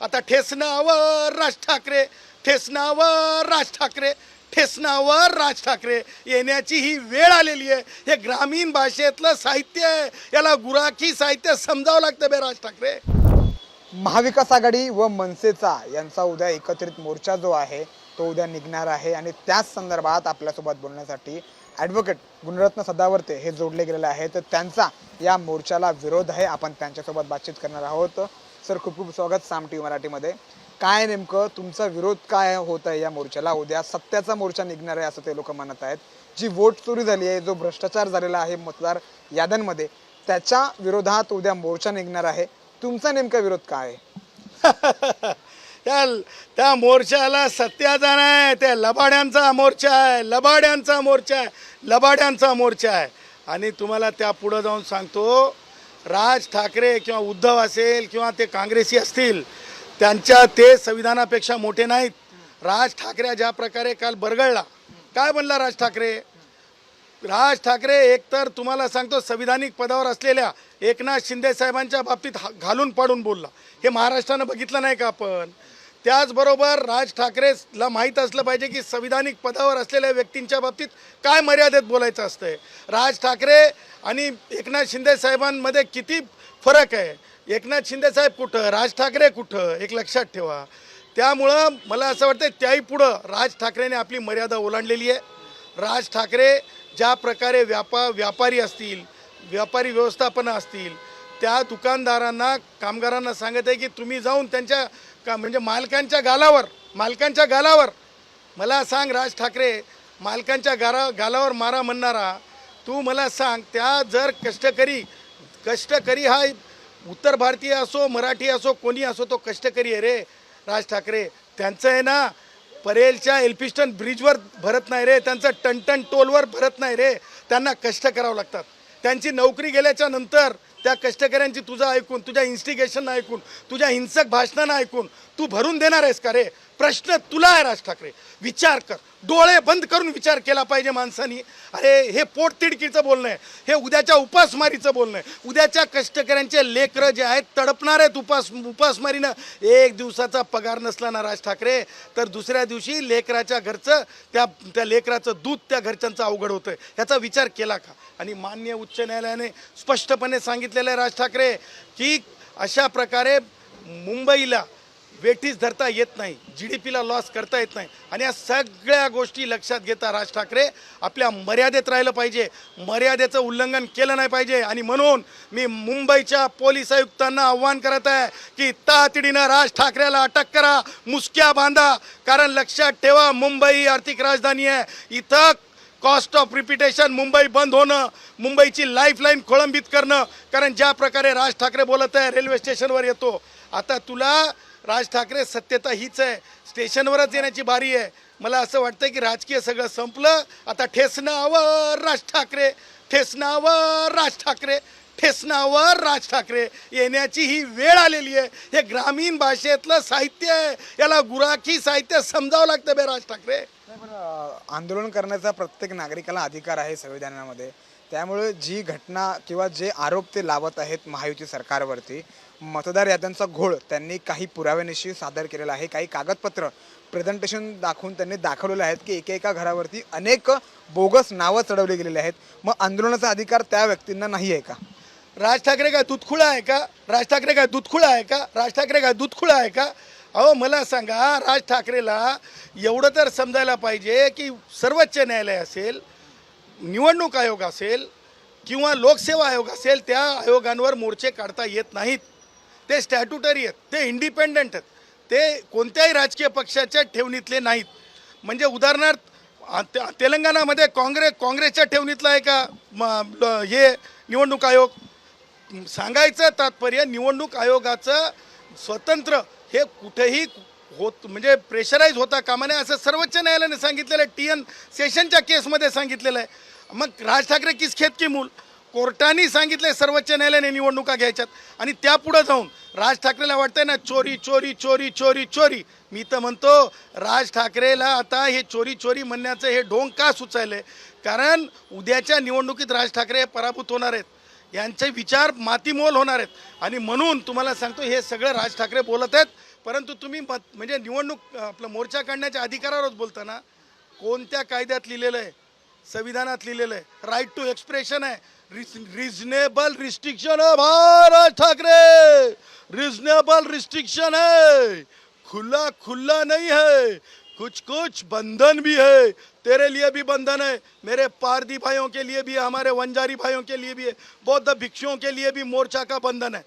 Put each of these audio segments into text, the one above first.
आता ठेसनावर राज ठाकरे ठेसनावर राज ठाकरे ठेसनावर राज ठाकरे. येण्याची ही वेळ आलेली आहे. हे ग्रामीण भाषेतलं साहित्य आहे. याला गुराखी साहित्य समजावं लागतं बे राज ठाकरे. महाविकास आघाडी व मनसेचा यांचा उद्या एकत्रित मोर्चा जो आहे तो उद्या निघणार आहे. आणि त्याच संदर्भात आपल्यासोबत बोलण्यासाठी ॲडव्होकेट गुणरत्न सदावर्ते हे जोडले गेलेले आहेत. तर त्यांचा या मोर्चाला विरोध आहे. आपण त्यांच्यासोबत बातचीत करणार आहोत. सर खूप खूप स्वागत साम टी मराठीमध्ये. काय नेमकं तुमचा विरोध काय होत आहे या मोर्चाला? उद्या सत्याचा मोर्चा निघणार आहे असं ते लोक म्हणत आहेत. जी वोट चोरी झाली आहे जो भ्रष्टाचार झालेला आहे मतदार याद्यांमध्ये त्याच्या विरोधात उद्या मोर्चा निघणार आहे. तुमचा नेमका विरोध काय आहे? त्या त्या मोर्चाला सत्याचा नाही त्या लबाड्यांचा मोर्चा आहे. लबाड्यांचा मोर्चा आहे. लबाड्यांचा मोर्चा आहे. आणि तुम्हाला त्या पुढं जाऊन सांगतो राज ठाकरे किंवा उद्धव असेल किंवा ते काँग्रेसी असतील त्यांच्या ते संविधानापेक्षा मोठे नाहीत. राज ठाकरे ज्या प्रकारे काल बरगळला. काय बनला राज ठाकरे? राज ठाकरे एकतर तुम्हाला सांगतो संविधानिक पदावर असलेल्या एकनाथ शिंदे साहेबांच्या बाबतीत हा- घालून पाडून बोलला. हे महाराष्ट्रानं बघितलं नाही का आपण? त्याचबरोबर राज ठाकरेला माहीत असलं पाहिजे की संविधानिक पदावर असलेल्या व्यक्तींच्या बाबतीत काय मर्यादेत बोलायचं असतंय? राज ठाकरे आणि एकनाथ शिंदे साहेबांमध्ये किती फरक आहे? एकनाथ शिंदे साहेब कुठं? राज ठाकरे कुठं? एक लक्षात ठेवा. त्यामुळं मला असं वाटतं त्याही पुढं राज ठाकरेने आपली मर्यादा ओलांडलेली आहे. राज ठाकरे ज्या प्रकारे व्यापा व्यापारी असतील व्यापारी व्यवस्थापनं असतील त्या दुकानदारांना कामगारांना सांगत आहे की तुम्ही जाऊन त्यांच्या का म्हणजे मालकांच्या गालावर मालकांच्या गालावर. मला सांग राज ठाकरे मालकांच्या गारा गालावर मारा म्हणणारा तू मला सांग त्या जर कष्टकरी कष्टकरी हा उत्तर भारतीय असो मराठी असो कोणी असो तो कष्टकरी आहे रे राज ठाकरे. त्यांचं आहे ना परेलच्या एल्फिस्टन ब्रिजवर भरत नाही रे त्यांचं टनटन टोलवर भरत नाही रे. त्यांना कष्ट करावं लागतात. त्यांची नोकरी गेल्याच्यानंतर त्या कष्टकऱ्यांची तुझं ऐकून तुझ्या इन्स्टिगेशन ऐकून तुझ्या हिंसक भाषणानं ऐकून तू भरून देणार आहेस का रे? प्रश्न तुला आहे राज ठाकरे. विचार कर. डोळे बंद करून विचार केला पाहिजे माणसानी. अरे हे पोटतिडकीचं बोलणं आहे. हे उद्याच्या उपासमारीचं बोलणं आहे. उद्याच्या कष्टकऱ्यांचे लेकरं जे आहेत तडपणार आहेत उपास उपासमारीनं. एक दिवसाचा पगार नसला ना राज ठाकरे तर दुसऱ्या दिवशी लेकराच्या घरचं त्या त्या लेकराचं दूध त्या घरच्यांचं अवघड होतं ह्याचा विचार केला का? आणि मान्य उच्च न्यायालयाने स्पष्टपणे सांगितलेलं आहे राज ठाकरे की अशा प्रकारे मुंबईला वेठीस धरता येत नाही जी डी पीला लॉस करता येत नाही. आणि या सगळ्या गोष्टी लक्षात घेता राज ठाकरे आपल्या मर्यादेत राहिलं पाहिजे. मर्यादेचं उल्लंघन केलं नाही पाहिजे. आणि म्हणून मी मुंबईच्या पोलीस आयुक्तांना आव्हान करत आहे की तातडीनं राज ठाकरेला अटक करा मुसक्या बांधा. कारण लक्षात ठेवा मुंबई आर्थिक राजधानी आहे. इथं कॉस्ट ऑफ रिपिटेशन मुंबई बंद होणं मुंबईची लाईफलाईन खोळंबित करणं. कारण ज्या प्रकारे राज ठाकरे बोलत आहे रेल्वे स्टेशनवर येतो. आता तुला राज ठाकरे सत्यता हीच आहे. स्टेशनवरच येण्याची बारी आहे. मला असं वाटतं की राजकीय सगळं संपलं. आता ठेसनावर राज ठाकरे ठेसनावर राज ठाकरे ठेसनावर राज ठाकरे. येण्याची ही वेळ आलेली आहे. हे ग्रामीण भाषेतलं साहित्य आहे. याला गुराखी साहित्य समजावं लागतं बे राज ठाकरे. आंदोलन करण्याचा प्रत्येक नागरिकाला अधिकार आहे संविधानामध्ये. त्यामुळे जी घटना किंवा जे आरोप ते लावत आहेत महायुती सरकारवरती मतदार याद्यांचा घोळ त्यांनी काही पुराव्यानिशी सादर केलेला आहे. काही कागदपत्र प्रेझेंटेशन दाखवून त्यांनी दाखवलेले आहेत की एका एका घरावरती अनेक बोगस नावं चढवली गेलेली आहेत. मग आंदोलनाचा अधिकार त्या व्यक्तींना नाही आहे का? राज ठाकरे काय दुधखुळा आहे का? राज ठाकरे काय दुधखुळा आहे का? राज ठाकरे काय दुधखुळा आहे का? अहो मला सांगा राज ठाकरेला एवढं तर समजायला पाहिजे की सर्वोच्च न्यायालय असेल निवडणूक आयोग असेल किंवा लोकसेवा आयोग असेल त्या आयोगांवर मोर्चे काढता येत नाहीत. ते स्टॅट्युटरी आहेत ते इंडिपेंडंट आहेत. ते कोणत्याही राजकीय पक्षाच्या ठेवणीतले नाहीत. म्हणजे उदाहरणार्थ तेलंगणामध्ये काँग्रेस काँग्रेसच्या ठेवणीतला आहे का हे निवडणूक आयोग? सांगायचं तात्पर्य निवडणूक आयोगाचं स्वतंत्र हे कुठेही होत म्हणजे प्रेशराईज होता कामा नये असं सर्वोच्च न्यायालयाने सांगितलेलं आहे. टी एन सेशनच्या केसमध्ये सांगितलेलं आहे. मग राज ठाकरे किस खेत की मूल? कोर्टाने सांगितले सर्वोच्च न्यायालयाने निवडणुका घ्यायच्यात. आणि त्यापुढं जाऊन राज ठाकरेला वाटतंय ना चोरी चोरी चोरी चोरी चोरी. मी तर म्हणतो राज ठाकरेला आता हे चोरी चोरी म्हणण्याचं हे ढोंग का सुचायलंय? कारण उद्याच्या निवडणुकीत राज ठाकरे हे पराभूत होणार आहेत. यांचे विचार मातीमोल होणार आहेत. आणि म्हणून तुम्हाला सांगतो हे सगळं राज ठाकरे बोलत आहेत. परंतु तुम्ही मत म्हणजे निवडणूक आपलं मोर्चा काढण्याच्या अधिकारावरच बोलताना कोणत्या कायद्यात लिहिलेलं आहे? संविधानात लिहिलेलं आहे. राईट टू एक्सप्रेशन आहे. रिजनेबल रिस्ट्रिक्शन हो भा राज ठाकरे! रिजनेबल रिस्ट्रिक्शन आहे. खुला खुला नाही है कुछ कुछ बंधन भी है। तेरे लिए भी बंधन है। मेरे पारदी भाइयों के लिए भी है हमारे वंजारी भाइयों के लिए भी है। बौद्ध भिक्षुओं के लिए भी मोर्चा का बंधन है।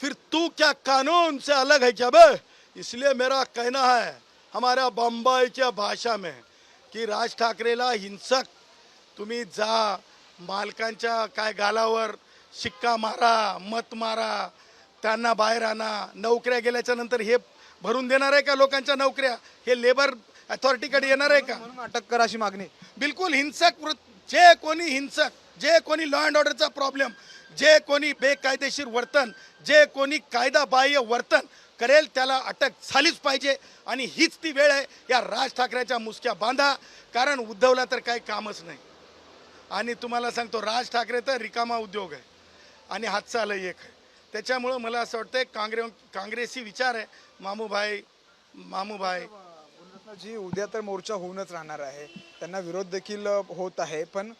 फिर तू क्या कानून से अलग है क्या बे इसलिए मेरा कहना है हमारा बम्बई भाषा में की राज ठाकरेला हिंसक। तुम्ही जा मालकांच्या काय गालावर शिक्का मारा मत मारा त्यांना बाहेर आणा नोकऱ्या गेल्याच्यानंतर हे भरून देणार आहे का लोकांच्या नोकऱ्या? हे लेबर अथॉरिटीकडे येणार आहे का? म्हणून अटक करा अशी मागणी. बिलकुल हिंसक जे कोणी हिंसक जे कोणी लॉ अँड ऑर्डरचा प्रॉब्लेम जे कोणी बेकायदेशीर वर्तन जे कोणी कायदा बाह्य वर्तन करेल त्याला अटक झालीच पाहिजे. आणि हीच ती वेळ आहे. या राज ठाकरेच्या मुसक्या बांधा. कारण उद्धवला तर काही कामच नाही. आणि तुम्हाला सांगतो राज ठाकरे तर रिकामा उद्योग आहे. आणि हातचा आलं एक आहे. त्याच्यामुळं मला असं वाटतं काँग्रे काँग्रेसी विचार आहे. मामूभाई मामूभाई. जी उद्या तर मोर्चा होऊनच राहणार आहे. त्यांना विरोध देखील होत आहे पण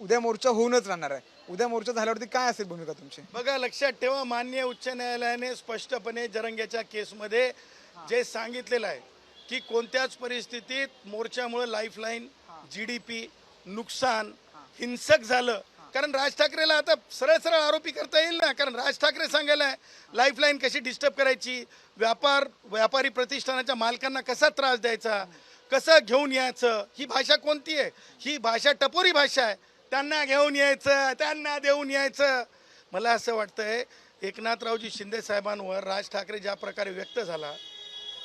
उद्या मोर्चा होऊनच राहणार आहे. उद्या मोर्चा झाल्यावरती काय असेल भूमिका तुमची? बघा लक्षात ठेवा मान्य उच्च न्यायालयाने स्पष्टपणे जरंग्याच्या केसमध्ये जे सांगितलेलं आहे की कोणत्याच परिस्थितीत मोर्चामुळे लाईफलाईन जी डी पी नुकसान हिंसक झालं कारण राज ठाकरेला आता सरळ सरळ आरोपी करता येईल ना? कारण राज ठाकरे सांगायला लाईफलाईन कशी डिस्टर्ब करायची? व्यापार व्यापारी प्रतिष्ठानाच्या मालकांना कसा त्रास द्यायचा? कसं घेऊन यायचं? ही भाषा कोणती आहे? ही भाषा टपोरी भाषा आहे. त्यांना घेऊन यायचं त्यांना देऊन यायचं. मला असं वाटतंय एकनाथरावजी शिंदे साहेबांवर राज ठाकरे ज्या प्रकारे व्यक्त झाला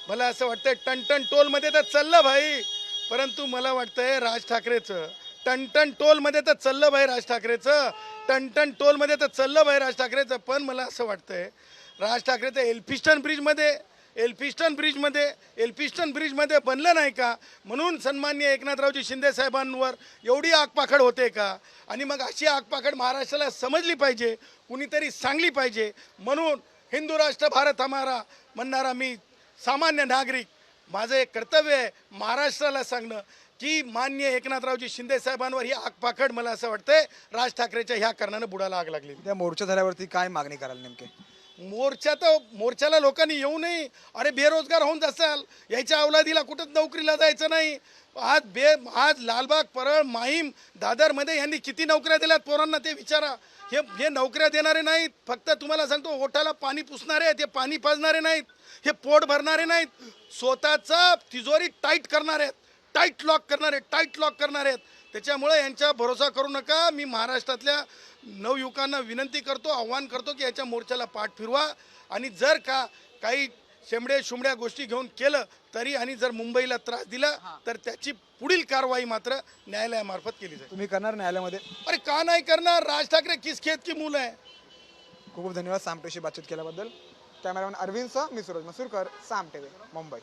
मला असं वाटतंय टनटन टोलमध्ये तर चाललं भाई. परंतु मला वाटतंय राज ठाकरेचं टनटन टोलमध्ये तर चाललं भाई राज ठाकरेचं. टनटन टोलमध्ये तर चाललं भाई राज ठाकरेचं. पण मला असं वाटतंय राज ठाकरे तर एल्फिस्टन ब्रिजमध्ये एल्फिस्टन ब्रिजमध्ये एल्फिस्टन ब्रिजमध्ये बनलं नाही का? म्हणून सन्मान्य एकनाथरावजी शिंदे साहेबांवर एवढी आगपाखड होते का? आणि मग अशी आगपाखड महाराष्ट्राला समजली पाहिजे कुणीतरी सांगली पाहिजे. म्हणून हिंदू राष्ट्र भारत हमारा म्हणणारा मी सामान्य नागरिक माझं एक कर्तव्य आहे महाराष्ट्राला सांगणं. की मान्य एकनाथरावजी शिंदे साहेबांवर ही आगपाखड मला असं वाटतंय राज ठाकरेच्या ह्या कारणानं बुडाला आग लागली. उद्या मोर्चा झाल्यावरती काय मागणी कराल नेमके? मोर्चा तर मोर्चाला लोकांनी येऊ नये. अरे बेरोजगार होऊन जासाल. याच्या अवलादीला कुठंच नोकरीला जायचं नाही. आज बे आज लालबाग परळ माहीम दादरमध्ये यांनी किती नोकऱ्या दिल्यात पोरांना ते विचारा. हे हे नोकऱ्या देणारे नाहीत. फक्त तुम्हाला सांगतो ओठाला पाणी पुसणारे आहेत हे पाणी पाजणारे नाहीत हे पोट भरणारे नाहीत. स्वतःचा तिजोरी टाईट करणारे आहेत. टाईट लॉक करणारे टाईट लॉक करणारे आहेत. त्याच्यामुळे यांच्या भरोसा करू नका. मी महाराष्ट्रातल्या नवयुवकांना विनंती करतो आव्हान करतो की याच्या मोर्चाला पाठ फिरवा. आणि जर का काही शेंबडे शुमड्या गोष्टी घेऊन केलं तरी आणि जर मुंबईला त्रास दिला तर त्याची पुढील कारवाई मात्र न्यायालयामार्फत केली जाईल. तुम्ही करणार न्यायालयामध्ये? अरे का नाही करणार? राज ठाकरे किस खेत की मुलं आहे? खूप खूप धन्यवाद साम टीव्हीशी बातचीत केल्याबद्दल. कॅमेरामॅन अरविंदसह मी सूरज मसूरकर साम टीव्ही मुंबई.